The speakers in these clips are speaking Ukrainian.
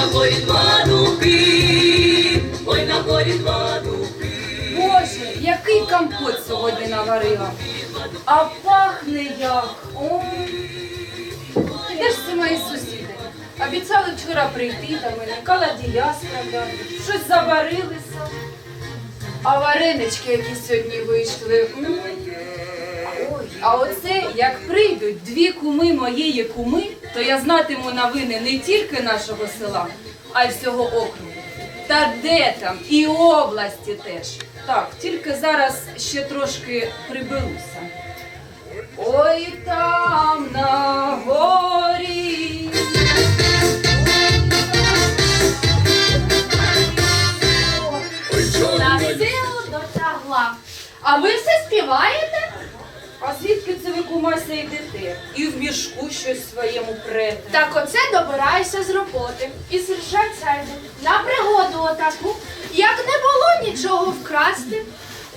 на горі два дубки, ой, на горі два дубки. Боже, який компот сьогодні наварила. А пахне як. Ой. Де ж це мої сусіди? Обіцяли вчора прийти до мене, каладія справляти, щось заварилися. А варенички, які сьогодні вийшли. Ой, а оце як прийдуть дві куми моєї куми, то я знатиму новини не тільки нашого села, а й всього округу. Та де там і області теж. Так, тільки зараз ще трошки приберуся. Ой там на горі. На силу дотягла. А ви все співаєте? А звідки це ви кумася йдете? І в мішку щось своєму прете. Так оце добираюся з роботи. І сержаться йду. На пригоду отаку. Як не було нічого вкрасти,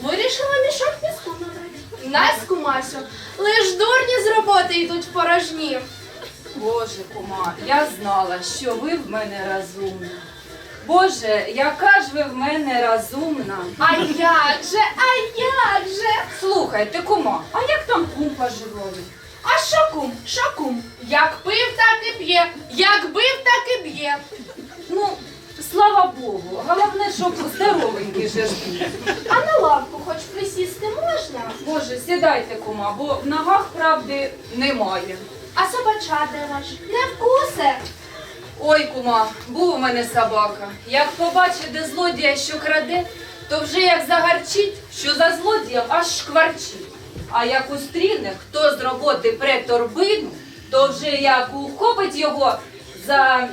вирішила мішок піску набрати. Нас, кумасю, лиш дурні з роботи йдуть порожні. Боже, кума, я знала, що ви в мене розумна. Боже, яка ж ви в мене розумна. А як же, а як же? Слухайте, кума, а як там кум поживає? А що кум? Що кум? Як пив, так і п'є. Як бив, так і б'є. Ну, слава Богу, головне, щоб здоровенький же ж був. А на лавку хоч присісти можна? Боже, сідайте, кума, бо в ногах правди немає. А собача де ваш? Не вкусе. Ой, кума, був у мене собака. Як побачить, де злодія, що краде, то вже як загарчить, що за злодієм аж шкварчить. А як устріне, хто з роботи пре торбину, то вже як ухопить його за,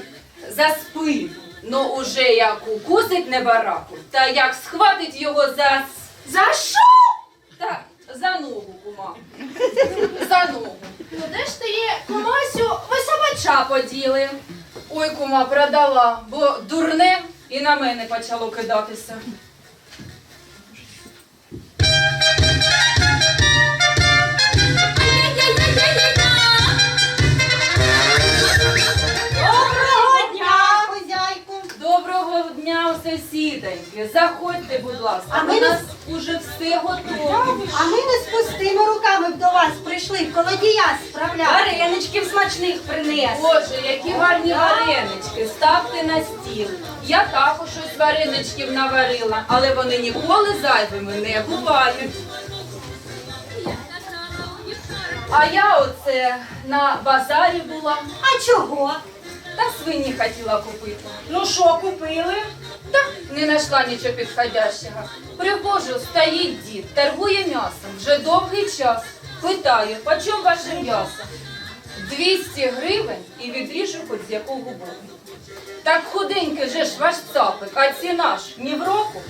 за спину, ну уже як укусить небараку, та як схватить його за За що? так, за ногу, кума. За ногу. Ну де ж ти є, комасю, ви собача поділи? Ой, кума, продала, бо дурне і на мене почало кидатися. Дня, сусідоньки. Заходьте, будь ласка. А ми У не нас уже все готове. А ми не з пустими руками до вас прийшли, колодія справляти. Вареничків смачних принес. Боже, які гарні варенички. Ставте на стіл. Я також ось вареничків наварила, але вони ніколи зайвими не бувають. А я оце на базарі була А чого? Та свині хотіла купити. Ну що, купили? Та не знайшла нічого підходящого. Пригожу, стоїть дід, торгує м'ясом вже довгий час. Питаю, по чому ваше м'ясо? 200 гривень і відріжу хоч з якого боку. Так худенький же ж ваш цапик, а ціна ж ні в року.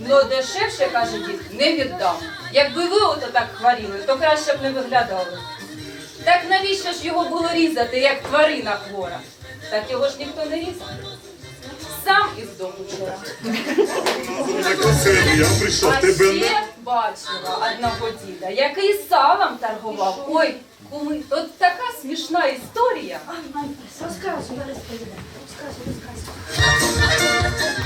Ну дешевше, каже дід, не віддам. Якби ви ото так хворіли, то краще б не виглядали. Так навіщо ж його було різати, як тварина хвора? Так його ж ніхто не різ. Сам із дому вчора. Я прийшов, А тебе не. ще бачила одного діда, який салом торгував. Ой, куми, от така смішна історія. Розказуй, розповідай. розказуй, розказуй.